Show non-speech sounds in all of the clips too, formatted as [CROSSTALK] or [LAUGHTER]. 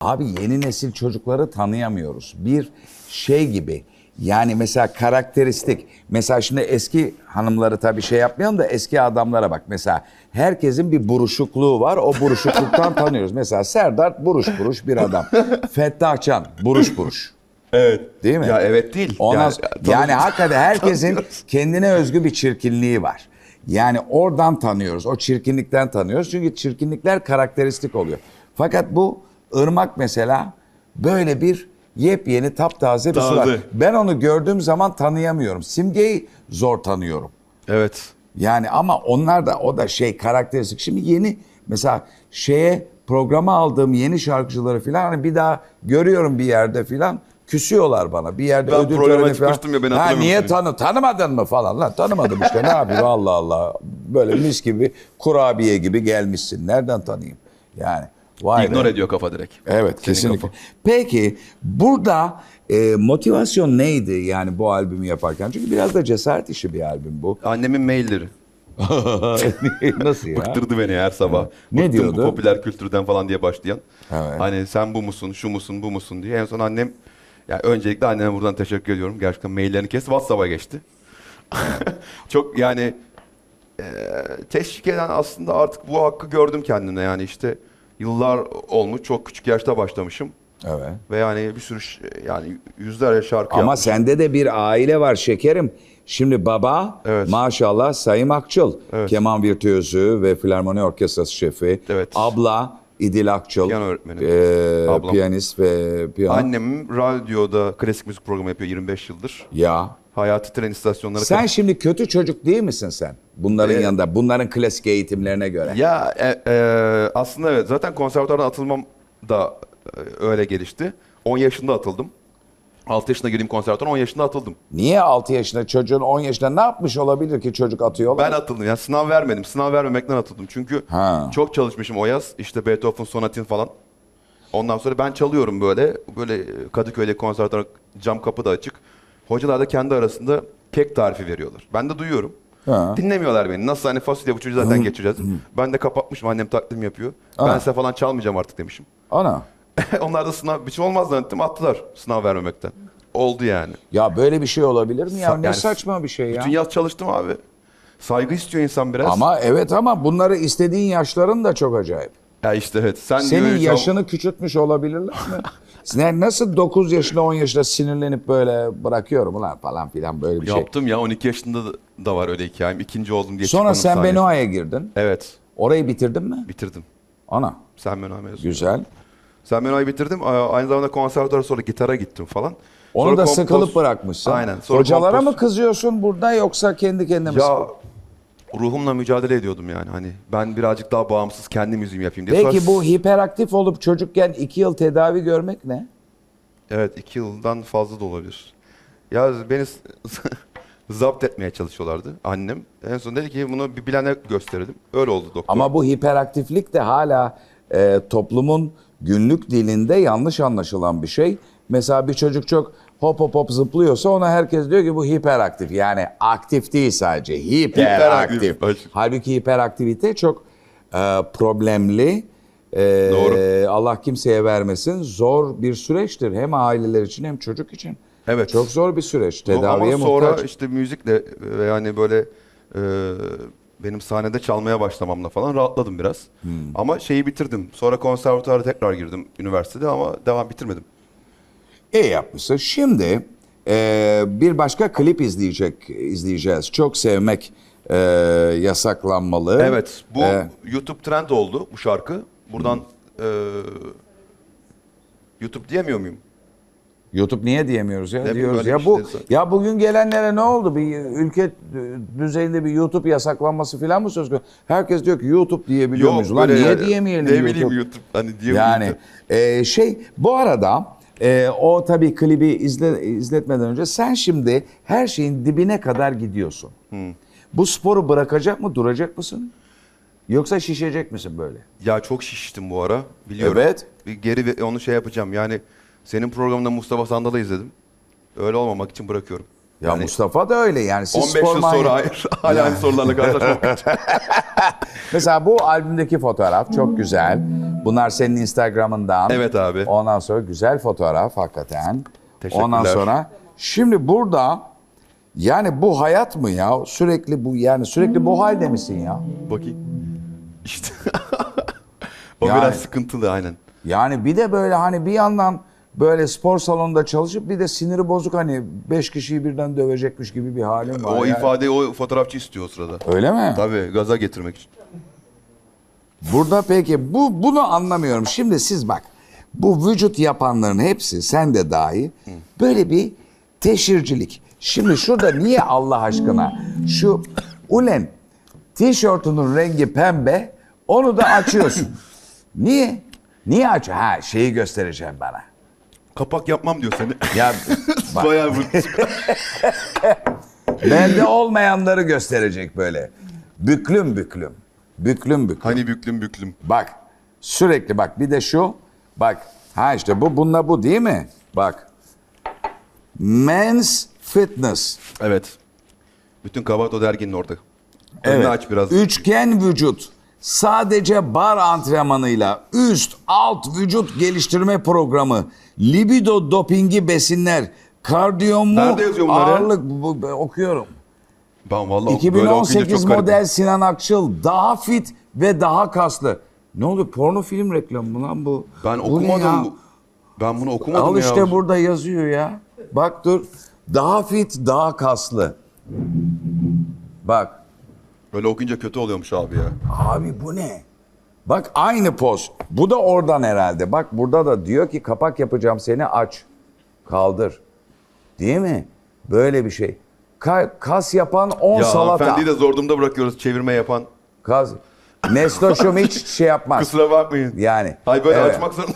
Abi yeni nesil çocukları tanıyamıyoruz. Bir şey gibi. Yani mesela karakteristik. Mesela şimdi eski hanımları tabii şey yapmayalım da eski adamlara bak. Mesela herkesin bir buruşukluğu var. O buruşukluktan [LAUGHS] tanıyoruz. Mesela Serdar buruş buruş bir adam. Fettah Can buruş buruş. Evet. Değil mi? Ya evet değil. Ondan yani, sonra- yani, hakikaten herkesin [LAUGHS] kendine özgü bir çirkinliği var. Yani oradan tanıyoruz. O çirkinlikten tanıyoruz. Çünkü çirkinlikler karakteristik oluyor. Fakat bu ırmak mesela böyle bir yepyeni taptaze bir su var. Taze. Ben onu gördüğüm zaman tanıyamıyorum. Simgeyi zor tanıyorum. Evet. Yani ama onlar da o da şey karakteristik. Şimdi yeni mesela şeye programa aldığım yeni şarkıcıları falan hani bir daha görüyorum bir yerde falan küsüyorlar bana. Bir yerde Ben ödül töreni falan. ya, beni Ha niye tanı tanımadın mı falan lan tanımadım işte ne yapayım Allah Allah. Böyle mis gibi kurabiye gibi gelmişsin. Nereden tanıyayım? Yani vay be. İgnore ediyor kafa direkt. Evet Senin kesinlikle. kafa. Peki burada e, motivasyon neydi yani bu albümü yaparken? Çünkü biraz da cesaret işi bir albüm bu. Annemin mailleri. [LAUGHS] Nasıl ya? Bıktırdı beni her sabah. Ne Bıktım diyordu? bu popüler kültürden falan diye başlayan. Evet. Hani sen bu musun, şu musun, bu musun diye. En son annem, yani öncelikle anneme buradan teşekkür ediyorum. Gerçekten maillerini kesti, WhatsApp'a geçti. [LAUGHS] Çok yani e, teşvik eden aslında artık bu hakkı gördüm kendimde yani işte yıllar olmuş çok küçük yaşta başlamışım Evet. ve yani bir sürü yani yüzlerce şarkı Ama yapmışım. sende de bir aile var şekerim. Şimdi baba Evet. maşallah Sayım Akçıl. Evet. Keman virtüözü ve filarmoni orkestrası şefi. Evet. Abla İdil Akçıl. Piyano öğretmeni. eee, Ablam. piyanist ve piyano. Annem radyoda klasik müzik programı yapıyor 25 yıldır. Ya. Hayati tren istasyonları Sen şimdi kötü çocuk değil misin sen? Bunların Evet. yanında. Bunların klasik eğitimlerine göre. Ya e, e, aslında evet zaten konservatuardan atılmam da e, öyle gelişti. 10 yaşında atıldım. 6 yaşında girdiğim konservatuara 10 yaşında atıldım. Niye 6 yaşında çocuğun 10 yaşında ne yapmış olabilir ki çocuk atıyorlar? Ben atıldım. Yani sınav vermedim. Sınav vermemekten atıldım. Çünkü Ha. çok çalışmışım o yaz. İşte Beethoven sonatin falan. Ondan sonra ben çalıyorum böyle. Böyle Kadıköy'de konservatuar cam kapı da açık. Hocalar da kendi arasında kek tarifi veriyorlar. Ben de duyuyorum. Ha. Dinlemiyorlar beni. Nasıl hani fasulye bu çocuğu zaten geçeceğiz. ben de kapatmışım. Annem takdim yapıyor. Ben Ha. size falan çalmayacağım artık demişim. Ana. [LAUGHS] Onlar da sınav bir şey olmaz zannettim attılar sınav vermemekten. Oldu yani. Ya böyle bir şey olabilir mi ya? Sa- ne yani saçma bir şey ya. Bütün yaz çalıştım abi. Saygı istiyor insan biraz. Ama evet ama bunları istediğin yaşların da çok acayip. Ya işte evet. Sen Senin diyor, yaşını küçültmüş olabilirler mi? [LAUGHS] Ne- Nasıl 9 yaşında 10 yaşında sinirlenip böyle bırakıyorum ulan falan filan böyle bir şey. Yaptım ya 12 yaşında da- da var öyle hikayem. İkinci oldum diye Sonra çıkmanın sen sahnesi. Benoa'ya girdin. Evet Orayı bitirdin mi? bitirdim. Ana Sen Benoa mezunu. güzel. Sen Benoa'yı bitirdim. A- Aynı zamanda konservatuara sonra gitara gittim falan. Onu Sonra da kompoz- sıkılıp bırakmışsın. Aynen. Hocalara kompoz- mı kızıyorsun burada yoksa kendi kendine mi? Ya sıkılıyorsun? Ruhumla mücadele ediyordum yani. Hani ben birazcık daha bağımsız kendi müziğimi yapayım diye. Peki Sonra- bu hiperaktif olup çocukken 2 yıl tedavi görmek ne? Evet iki yıldan fazla da olabilir. Ya beni s- [LAUGHS] zapt etmeye çalışıyorlardı annem. En son dedi ki bunu bir bilene gösterelim. Öyle oldu doktor. Ama bu hiperaktiflik de hala e, toplumun günlük dilinde yanlış anlaşılan bir şey. Mesela bir çocuk çok hop hop hop zıplıyorsa ona herkes diyor ki bu hiperaktif. Yani aktif değil sadece hiperaktif. Hiperaktif. Halbuki hiperaktivite çok e, problemli. e, Doğru. Allah kimseye vermesin. Zor bir süreçtir. Hem aileler için hem çocuk için. Evet. Çok zor bir süreç. Tedaviye Ama sonra muhtaç. işte müzikle ve yani böyle e, benim sahnede çalmaya başlamamla falan rahatladım biraz. Hmm. Ama şeyi bitirdim. Sonra konservatuara tekrar girdim üniversitede ama devam bitirmedim. İyi yapmışsın. Şimdi e, bir başka klip izleyecek izleyeceğiz. Çok sevmek e, yasaklanmalı. Evet bu E, YouTube trend oldu bu şarkı. Buradan e, YouTube diyemiyor muyum? YouTube niye diyemiyoruz ya? Ne Diyoruz ya bu şey de- ya bugün gelenlere ne oldu? Bir ülke düzeyinde bir YouTube yasaklanması falan mı söz konusu? Herkes diyor ki YouTube diyebiliyor muyuz? Ulan böyle niye yani, diyemeyelim Ne bileyim YouTube? YouTube. Hani diye Yani e, şey bu arada e, o tabii klibi izle, izletmeden önce sen şimdi her şeyin dibine kadar gidiyorsun. Bu sporu bırakacak mı duracak mısın? Yoksa şişecek misin böyle? Ya çok şiştim bu ara. Biliyorum. Evet. Bir geri onu şey yapacağım. Yani senin programında Mustafa Sandal'ı izledim. Öyle olmamak için bırakıyorum. Ya Yani Mustafa da öyle yani. Siz 15 spor yıl sonra hayır. [LAUGHS] Hala aynı sorularla karşılaşmak. [LAUGHS] Mesela bu albümdeki fotoğraf çok güzel. Bunlar senin Instagram'ından. Evet abi. Ondan sonra güzel fotoğraf hakikaten. Teşekkürler. Ondan sonra şimdi burada yani bu hayat mı ya? Sürekli bu yani sürekli bu halde misin ya? Bakayım. İşte. [LAUGHS] o Yani- biraz sıkıntılı aynen. Yani bir de böyle hani bir yandan böyle spor salonunda çalışıp bir de siniri bozuk hani beş kişiyi birden dövecekmiş gibi bir halim var. O yani. ifadeyi o fotoğrafçı istiyor o sırada. Öyle mi? Tabii gaza getirmek için. Burada peki bu bunu anlamıyorum. Şimdi siz bak bu vücut yapanların hepsi sen de dahi böyle bir teşhircilik. Şimdi şurada niye Allah aşkına şu ulen tişörtünün rengi pembe onu da açıyorsun. [LAUGHS] niye? Niye aç? Ha şeyi göstereceğim bana. Kapak yapmam diyor seni. Ya [LAUGHS] bak Bayağı bu. [LAUGHS] bende olmayanları gösterecek böyle. Büklüm büklüm. Büklüm büklüm. hani büklüm büklüm. Bak sürekli bak bir de şu bak ha işte bu bununla bu değil mi? Bak Men's Fitness. Evet. Bütün kabahat o derginin orada. Önünü Evet. aç biraz. Üçgen vücut. Sadece bar antrenmanıyla üst alt vücut geliştirme programı, libido dopingi besinler, kardiyomu Nerede yazıyor bunları? ağırlık bu- bu- okuyorum. Ben vallahi böyle okuyunca 2018 çok garip. model Sinan Akçıl daha fit ve daha kaslı. Ne oldu? Porno film reklamı mı lan bu? Ben Bu ne okumadım. ya? bu. Ben bunu okumadım Al ya. işte burada yazıyor ya. Bak dur. Daha fit, daha kaslı. Bak. Böyle okuyunca kötü oluyormuş abi ya. Abi bu ne? Bak aynı poz. Bu da oradan herhalde. Bak burada da diyor ki kapak yapacağım seni aç. Kaldır. Değil mi? Böyle bir şey. Ka- kas yapan 10 Ya salata. hanımefendiyi de zor durumda bırakıyoruz çevirme yapan. Kas. Nesloşum hiç şey yapmaz. [LAUGHS] Kusura bakmayın. Yani. Hay böyle evet. açmak zorunda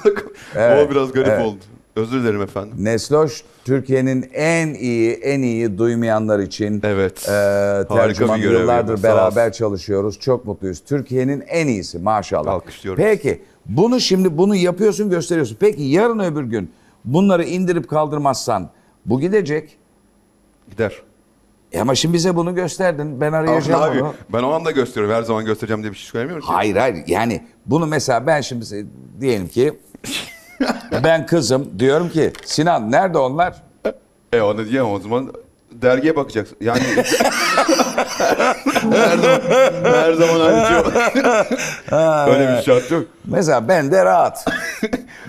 Evet, O biraz garip evet. oldu. Özür dilerim efendim. Nesloş Türkiye'nin en iyi, en iyi duymayanlar için Evet. e, tercüman yıllardır beraber çalışıyoruz. Çok mutluyuz. Türkiye'nin en iyisi maşallah. Alkışlıyorum. Peki bunu şimdi bunu yapıyorsun gösteriyorsun. Peki yarın öbür gün bunları indirip kaldırmazsan bu gidecek. Gider. E ama şimdi bize bunu gösterdin. Ben arayacağım Abi, onu. ben o anda gösteriyorum. Her zaman göstereceğim diye bir şey söylemiyorum ki. Hayır hayır yani bunu mesela ben şimdi diyelim ki [LAUGHS] ben kızım diyorum ki Sinan nerede onlar? E onu diyemem o zaman dergiye bakacaksın. Yani [LAUGHS] her zaman her zaman aynı şey. Öyle bir şart yok. Mesela ben de rahat.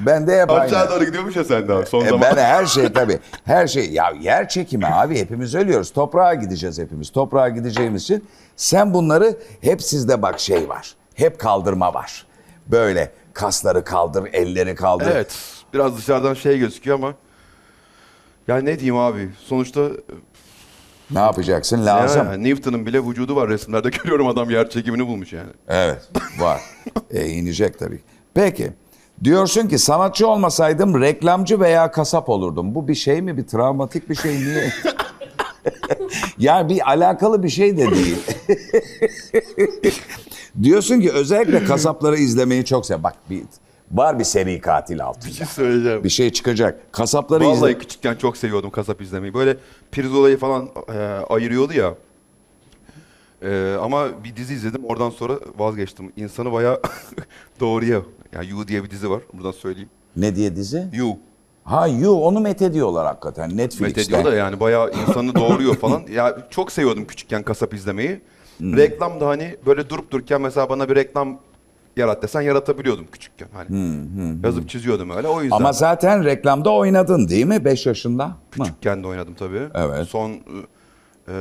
ben de hep Aşağı aynı. doğru gidiyormuş ya sen daha son E zaman. ben her şey tabii. Her şey ya yer çekimi abi hepimiz ölüyoruz. Toprağa gideceğiz hepimiz. Toprağa gideceğimiz için sen bunları hep sizde bak şey var. Hep kaldırma var. Böyle kasları kaldır, elleri kaldır. Evet. Biraz dışarıdan şey gözüküyor ama yani ne diyeyim abi? Sonuçta Ne yapacaksın? Lazım. ya, Newton'un bile vücudu var resimlerde [LAUGHS] görüyorum adam yer çekimini bulmuş yani. Evet var. e, inecek tabii. Peki. Diyorsun ki sanatçı olmasaydım reklamcı veya kasap olurdum. Bu bir şey mi? Bir travmatik bir şey niye? [LAUGHS] yani bir alakalı bir şey de değil. [LAUGHS] Diyorsun ki özellikle kasapları izlemeyi çok sev. Bak bir var bir seri katil altında. Bir şey söyleyeceğim. Bir şey çıkacak. Kasapları Vallahi izle. küçükken çok seviyordum kasap izlemeyi. Böyle pirzolayı falan e, ayırıyordu ya. E, ama bir dizi izledim oradan sonra vazgeçtim. İnsanı bayağı [LAUGHS] doğruya. Yani You diye bir dizi var. Buradan söyleyeyim. Ne diye dizi? You. Ha you onu met ediyorlar hakikaten Netflix'te. Met ediyor da yani bayağı insanı doğuruyor falan. [LAUGHS] Ya çok seviyordum küçükken kasap izlemeyi. Reklam da hani böyle durup dururken mesela bana bir reklam yarat desen yaratabiliyordum küçükken. Hani yazıp çiziyordum öyle. O yüzden Ama zaten reklamda oynadın değil mi 5 yaşında? Mı? küçükken de oynadım tabii. Evet. Son e, e,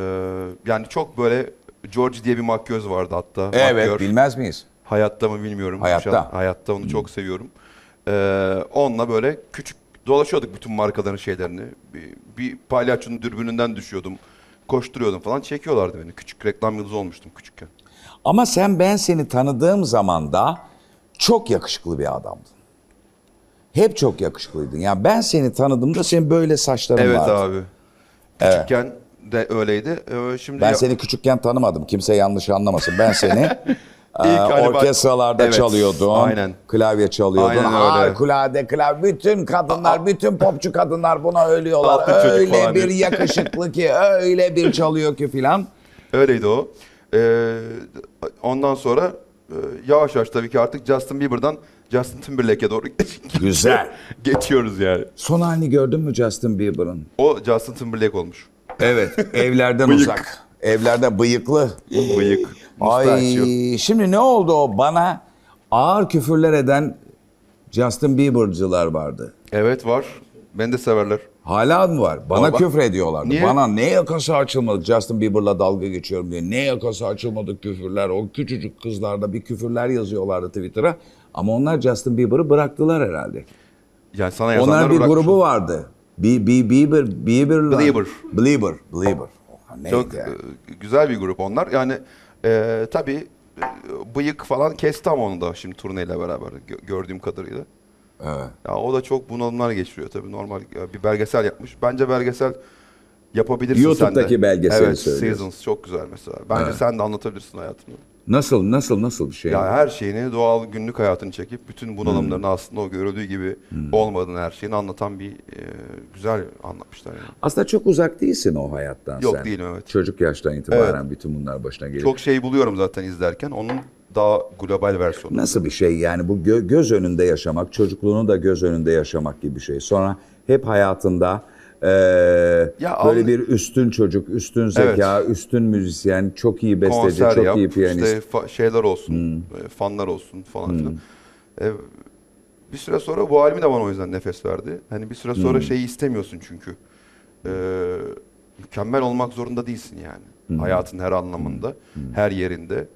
yani çok böyle George diye bir makyöz vardı hatta. Evet Makyör. bilmez miyiz? Hayatta mı bilmiyorum. Hayatta. An hayatta onu çok seviyorum. Ee, onunla böyle küçük dolaşıyorduk bütün markaların şeylerini. Bir, bir palyaçonun dürbününden düşüyordum. Koşturuyordum falan. Çekiyorlardı beni. Küçük reklam yıldızı olmuştum küçükken. Ama sen ben seni tanıdığım zaman da çok yakışıklı bir adamdın. Hep çok yakışıklıydın. Yani ben seni tanıdığımda senin böyle saçların Evet vardı. abi. Küçükken de öyleydi. Ee, şimdi Ben ya- seni küçükken tanımadım. Kimse yanlış anlamasın. Ben seni [LAUGHS] İlk hani orkestralarda Evet, çalıyordun. aynen. Klavye çalıyordun. Aynen öyle. Harikulade klavye. Bütün kadınlar, bütün popçu kadınlar buna ölüyorlar. Altın çocuk Öyle falan bir yakışıklı ki, [LAUGHS] öyle bir çalıyor ki filan. Öyleydi o. Ee, ondan sonra e, yavaş yavaş tabii ki artık Justin Bieber'dan Justin Timberlake'e doğru [LAUGHS] Güzel. geçiyoruz yani. Son halini gördün mü Justin Bieber'ın? O Justin Timberlake olmuş. Evet. [LAUGHS] Evlerden uzak. Evlerden bıyıklı. Bıyık, Ay şimdi ne oldu o bana ağır küfürler eden Justin Bieber'cılar vardı. Evet var. Beni de severler. Hala mı var? Bana Var. küfür ediyorlardı. Niye? Bana ne yakası açılmadı Justin Bieber'la dalga geçiyorum diye. Ne yakası açılmadı küfürler. O küçücük kızlarda bir küfürler yazıyorlardı Twitter'a. Ama onlar Justin Bieber'ı bıraktılar herhalde. Yani sana yazanlar Onlar bir grubu vardı. Bi, bi, Bieber, Bieber'la. Belieber. Belieber. Belieber. Neydi Çok e, güzel bir grup onlar. Yani e, tabii e, bıyık falan kesti ama onu da şimdi turneyle beraber gö- gördüğüm kadarıyla. Evet. Ya o da çok bunalımlar geçiriyor tabii normal bir belgesel yapmış. Bence belgesel yapabilirsin YouTube'daki sen de. belgeseli evet, söylüyorsun. Seasons çok güzel mesela. Bence sen de anlatabilirsin hayatını. Nasıl, nasıl, nasıl bir şey? Ya her şeyini doğal günlük hayatını çekip bütün bunalımlarını aslında o görüldüğü gibi olmadığını her şeyini anlatan bir e, güzel anlatmışlar yani. Aslında çok uzak değilsin o hayattan Yok, sen. değilim, evet. Çocuk yaştan itibaren bütün bunlar başına geliyor. Çok şey buluyorum zaten izlerken. Onun daha global versiyonu. Nasıl bir şey yani bu gö- göz önünde yaşamak, çocukluğunu da göz önünde yaşamak gibi bir şey. Sonra hep hayatında eee, Ya böyle anla- bir üstün çocuk, üstün zeka, üstün müzisyen, çok iyi besteci, konser çok yap, iyi piyanist. işte şeyler olsun, e, fanlar olsun falan filan. E, bir süre sonra bu albüm de bana o yüzden nefes verdi. Hani bir süre sonra şeyi istemiyorsun çünkü. E, mükemmel olmak zorunda değilsin yani. Hayatın her anlamında, her yerinde.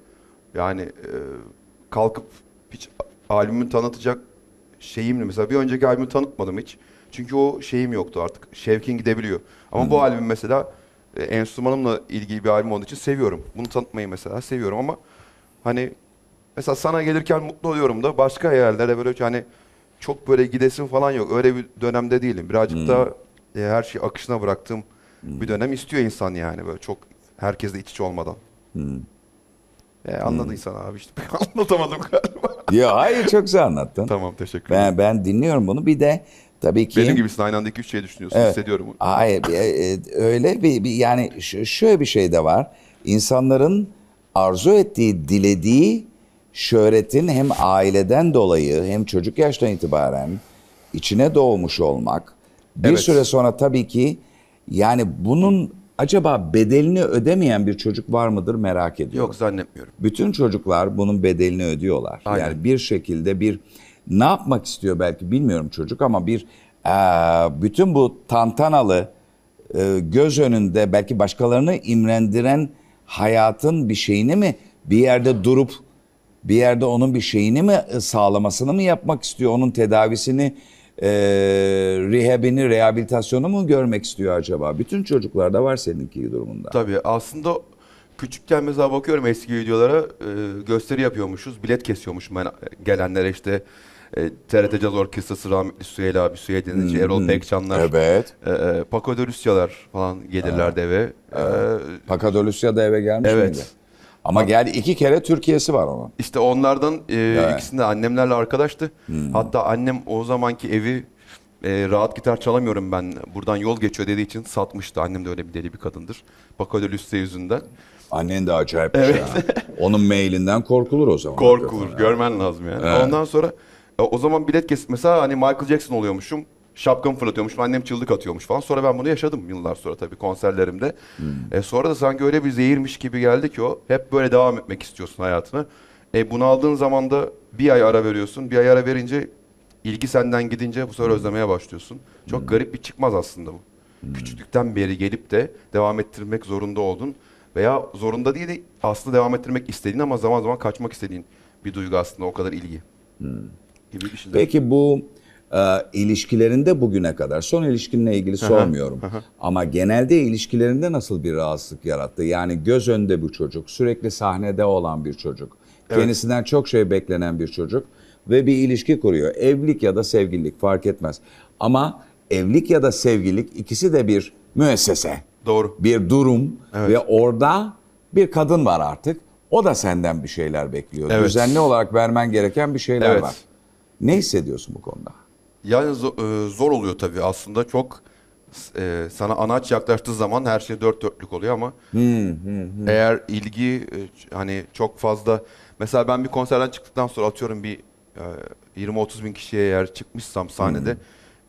Yani e, kalkıp hiç albümü tanıtacak şeyimle mesela bir önceki albümü tanıtmadım hiç. Çünkü o şeyim yoktu artık. Şevkin gidebiliyor. Ama bu albüm mesela e, enstrümanımla ilgili bir albüm olduğu için seviyorum. Bunu tanıtmayı mesela seviyorum ama hani mesela sana gelirken mutlu oluyorum da başka yerlere böyle hani çok böyle gidesim falan yok. Öyle bir dönemde değilim. Birazcık da e, her şeyi akışına bıraktığım bir dönem istiyor insan yani böyle çok herkesle iç içe olmadan. E, anladıysan abi işte [LAUGHS] anlatamadım galiba. Ya hayır çok güzel anlattın. tamam teşekkür ederim. Ben ben dinliyorum bunu. Bir de tabii ki Benim gibisin aynı anda iki üç şey düşünüyorsun Evet. hissediyorum. Hayır e, e, öyle bir, bir yani şöyle bir şey de var. İnsanların arzu ettiği, dilediği şöhretin hem aileden dolayı hem çocuk yaştan itibaren içine doğmuş olmak bir Evet. süre sonra tabii ki yani bunun acaba bedelini ödemeyen bir çocuk var mıdır merak ediyorum. Yok zannetmiyorum. Bütün çocuklar bunun bedelini ödüyorlar. Aynen. Yani bir şekilde bir ne yapmak istiyor belki bilmiyorum çocuk ama bir eee, bütün bu tantanalı eee, göz önünde belki başkalarını imrendiren hayatın bir şeyini mi bir yerde durup bir yerde onun bir şeyini mi e, sağlamasını mı yapmak istiyor? Onun tedavisini, eee rehabini, rehabilitasyonu mu görmek istiyor acaba? Bütün çocuklarda var seninki durumunda. Tabii aslında küçükken mesela bakıyorum eski videolara e, gösteri yapıyormuşuz. Bilet kesiyormuş ben gelenlere işte e, TRT Caz Orkestrası rahmetli Süheyla abi, Süheyla Denizci, Erol Pekcanlar, Evet. e, e, Lucia'lar falan gelirlerdi eve. E, Pacadolusya da eve gelmiş Evet. miydi? Ama geldi iki kere Türkiye'si var onun. İşte onlardan e, Evet. ikisinde annemlerle arkadaştı. Hmm. Hatta annem o zamanki evi e, rahat gitar çalamıyorum ben buradan yol geçiyor dediği için satmıştı. Annem de öyle bir deli bir kadındır. De Lucia yüzünden. Annen de acayip bir şey. ha. Onun mailinden korkulur o zaman. Korkulur. Görmen lazım yani. Evet. Ondan sonra e, o zaman bilet kes mesela hani Michael Jackson oluyormuşum. Şapkamı fırlatıyormuşum. Annem çığlık atıyormuş falan. Sonra ben bunu yaşadım yıllar sonra tabii konserlerimde. E, sonra da sanki öyle bir zehirmiş gibi geldi ki o. Hep böyle devam etmek istiyorsun hayatına. E, bunu aldığın zaman da bir ay ara veriyorsun. Bir ay ara verince ilgi senden gidince bu sefer özlemeye başlıyorsun. Çok garip bir çıkmaz aslında bu. Küçüklükten beri gelip de devam ettirmek zorunda oldun. Veya zorunda değil de aslında devam ettirmek istediğin ama zaman zaman kaçmak istediğin bir duygu aslında o kadar ilgi. Gibi bir şey. Peki bu e, ilişkilerinde bugüne kadar, son ilişkinle ilgili sormuyorum. Ama genelde ilişkilerinde nasıl bir rahatsızlık yarattı? Yani göz önünde bu çocuk, sürekli sahnede olan bir çocuk, kendisinden çok şey beklenen bir çocuk ve bir ilişki kuruyor. Evlilik ya da sevgililik fark etmez. Ama evlilik ya da sevgililik ikisi de bir müessese. Doğru. bir durum ve orada bir kadın var artık. O da senden bir şeyler bekliyor. Evet. Düzenli olarak vermen gereken bir şeyler Evet. var. Ne hissediyorsun bu konuda? Yani e, zor oluyor tabii aslında çok e, sana anaç yaklaştığı zaman her şey dört dörtlük oluyor ama eğer ilgi e, hani çok fazla mesela ben bir konserden çıktıktan sonra atıyorum bir e, 20-30 bin kişiye eğer çıkmışsam sahnede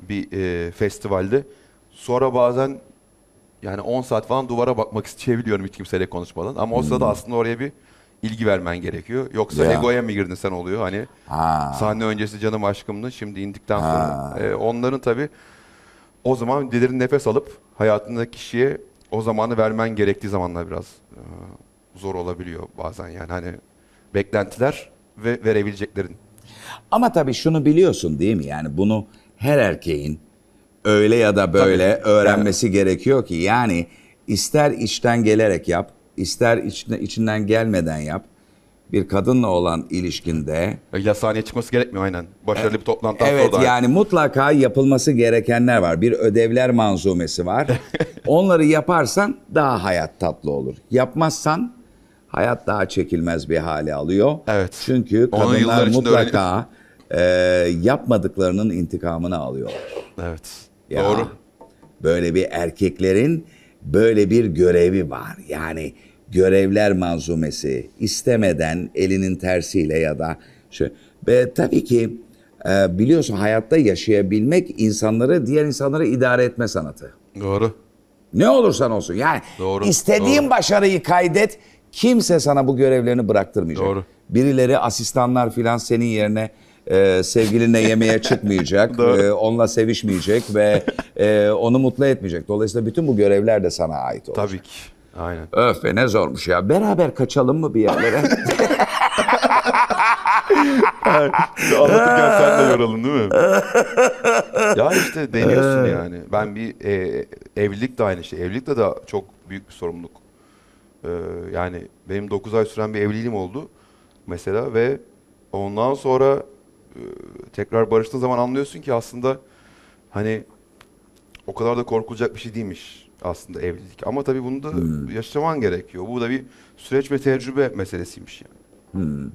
bir e, festivalde sonra bazen yani 10 saat falan duvara bakmak isteyebiliyorum hiç kimseyle konuşmadan. Ama o sırada aslında oraya bir ilgi vermen gerekiyor. Yoksa Ya. egoya mı girdin sen oluyor hani. Ha. Sahne öncesi canım aşkımdı şimdi indikten sonra. E, onların tabii o zaman derin nefes alıp hayatındaki kişiye o zamanı vermen gerektiği zamanlar biraz e, zor olabiliyor bazen yani hani beklentiler ve verebileceklerin. Ama tabii şunu biliyorsun değil mi? Yani bunu her erkeğin öyle ya da böyle öğrenmesi gerekiyor ki yani ister içten gelerek yap, ister içine, içinden gelmeden yap. Bir kadınla olan ilişkinde İlla sahneye çıkması gerekmiyor aynen. Başarılı bir toplantıdan evet sonra yani mutlaka yapılması gerekenler var. Bir ödevler manzumesi var. [LAUGHS] Onları yaparsan daha hayat tatlı olur. Yapmazsan hayat daha çekilmez bir hale alıyor. Evet. Çünkü kadınlar mutlaka e, yapmadıklarının intikamını alıyor. Evet. Ya, Doğru. Böyle bir erkeklerin böyle bir görevi var. Yani görevler manzumesi istemeden elinin tersiyle ya da şu ve tabii ki e, biliyorsun hayatta yaşayabilmek insanları diğer insanları idare etme sanatı. Doğru. Ne olursan olsun yani Doğru, istediğin doğru. başarıyı kaydet kimse sana bu görevlerini bıraktırmayacak. Doğru. Birileri asistanlar filan senin yerine e, sevgilinle yemeğe [LAUGHS] çıkmayacak, e, onunla sevişmeyecek ve e, onu mutlu etmeyecek. Dolayısıyla bütün bu görevler de sana ait olacak. Tabii ki. Aynen. Öf be ne zormuş ya. Beraber kaçalım mı bir yerlere? [LAUGHS] Anlatırken sen de yoralım değil mi? ya işte deniyorsun yani. Ben bir e, evlilik de aynı şey. Evlilikte de çok büyük bir sorumluluk. Ee, yani benim 9 ay süren bir evliliğim oldu mesela ve ondan sonra e, tekrar barıştığın zaman anlıyorsun ki aslında hani o kadar da korkulacak bir şey değilmiş aslında evlilik. Ama tabii bunu da yaşaman gerekiyor. Bu da bir süreç ve tecrübe meselesiymiş yani.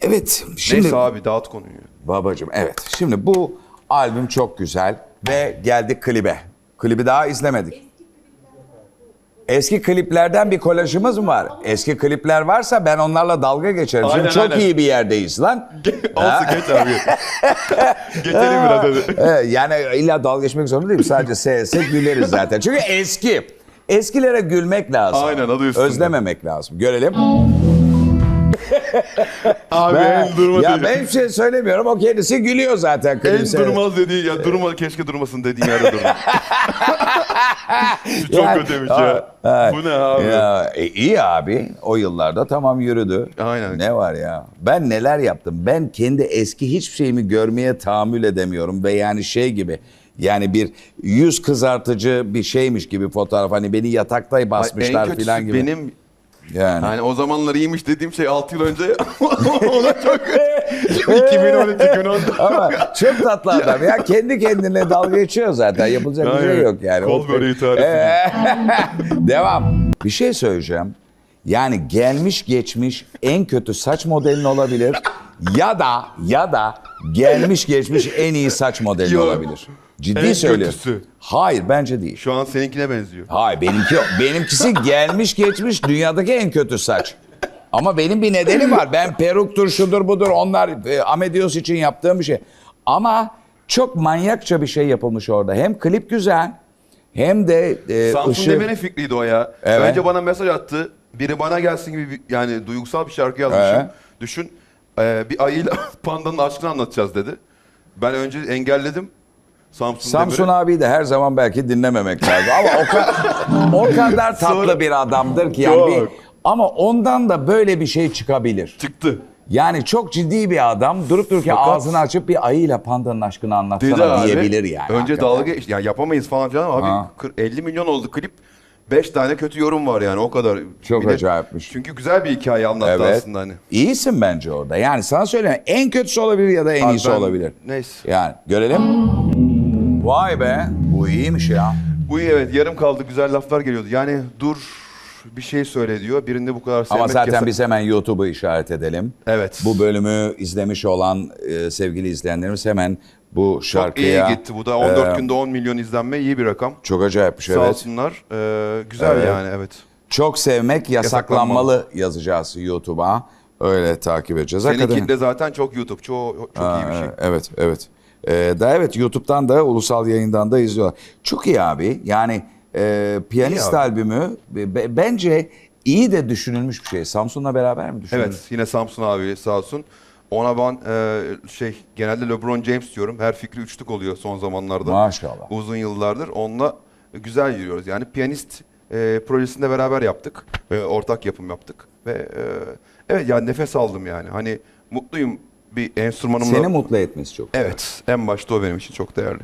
evet. Şimdi Neyse abi dağıt konuyu. babacığım evet. Şimdi bu albüm çok güzel ve geldik klibe. Klibi daha izlemedik. Eski kliplerden bir kolajımız mı var? Eski klipler varsa ben onlarla dalga geçerim. Şimdi Aynen, çok aynen. iyi bir yerdeyiz lan. [LAUGHS] Olsun geç abi. [LAUGHS] Geçelim biraz hadi. Yani illa dalga geçmek zorunda değilim. Sadece sevsek güleriz zaten. Çünkü eski. Eskilere gülmek lazım. Aynen, adı üstünde. Özlememek lazım. Görelim. Abi Ben- en durma ya ben hiçbir şey söylemiyorum. O kendisi gülüyor zaten. en durmaz dediği ya durma keşke durmasın dediğin yerde durma. [LAUGHS] Çok Yani- kötüymüş Aa, ya. evet. Bu ne abi? Ya, e, iyi abi. O yıllarda tamam yürüdü. Aynen. Ne var ya? Ben neler yaptım? Ben kendi eski hiçbir şeyimi görmeye tahammül edemiyorum. Ve yani şey gibi yani bir yüz kızartıcı bir şeymiş gibi fotoğraf. Hani beni yatakta basmışlar en kötüsü falan gibi. benim yani. yani o zamanlar iyiymiş dediğim şey 6 yıl önce [LAUGHS] ona çok [LAUGHS] 2012 2010'da. Ama çok tatlı adam ya. Kendi kendine dalga geçiyor zaten. Yapılacak bir şey Aynen. yok yani. Kol böreği tarifi. Ee, [LAUGHS] Devam. Bir şey söyleyeceğim. Yani gelmiş geçmiş en kötü saç modelin olabilir. Ya da ya da gelmiş geçmiş en iyi saç modeli Yok. olabilir. Ciddi En söylüyorum. kötüsü. Hayır bence değil. Şu an seninkine benziyor. Hayır benimki benimkisi [LAUGHS] gelmiş geçmiş dünyadaki en kötü saç. Ama benim bir nedeni var. Ben peruktur şudur budur onlar e, Amedios için yaptığım bir şey. Ama çok manyakça bir şey yapılmış orada. Hem klip güzel hem de e, Samsun ışığı- Demir'in fikriydi o ya. Evet. Önce bana mesaj attı. Biri bana gelsin gibi bir- yani duygusal bir şarkı yazmışım. Evet. Düşün e, bir ayıyla [LAUGHS] pandanın aşkını anlatacağız dedi. Ben önce engelledim. Samsun, Samsun abi de her zaman belki dinlememek lazım. Ama o, ka- o kadar [LAUGHS] tatlı Sonra- bir adamdır ki yani bir, ama ondan da böyle bir şey çıkabilir. çıktı. Yani çok ciddi bir adam durup dururken Fakat- ağzını açıp bir ayıyla pandanın aşkını anlatsana abi. diyebilir yani. Önce hakikaten. dalga geç. Ya yapamayız falan Ha. abi kır- 50 milyon oldu klip. 5 tane kötü yorum var yani o kadar. Çok Bir de- acayipmiş. Çünkü güzel bir hikaye anlattı Evet. aslında hani. İyisin bence orada. Yani sana söyleyeyim en kötüsü olabilir ya da en Abi iyisi ben- olabilir. Neyse. Yani görelim. Vay be. Bu iyiymiş ya. Bu iyi evet yarım kaldı güzel laflar geliyordu. Yani dur bir şey söyle diyor. Birinde bu kadar sevmek Ama zaten yasak. biz hemen YouTube'u işaret edelim. Evet. Bu bölümü izlemiş olan e, sevgili izleyenlerimiz hemen bu Çok şarkıya... iyi gitti bu da 14 e, günde 10 milyon izlenme iyi bir rakam. Çok acayip bir şey Sağ evet. olsunlar. Ee, güzel Evet. yani evet. Çok sevmek yasaklanmalı yazacağız YouTube'a. Öyle takip edeceğiz. Senin kitle zaten çok YouTube. Çok, çok iyi bir şey. Evet, evet. Ee, da evet YouTube'dan da ulusal yayından da izliyorlar. Çok iyi abi. Yani e, piyanist İyi abi. albümü be- be- bence iyi de düşünülmüş bir şey. Samsun'la beraber mi düşünülmüş? Evet yine Samsun abi sağ olsun. Ona ben e, şey genelde LeBron James diyorum. Her fikri üçlük oluyor son zamanlarda. Maşallah. Uzun yıllardır. Onunla güzel yürüyoruz. Yani piyanist e, projesinde beraber yaptık. E, ortak yapım yaptık. Ve e, evet yani nefes aldım yani. Hani mutluyum bir enstrümanımla. Seni mutlu etmesi çok. Evet en başta o benim için çok değerli.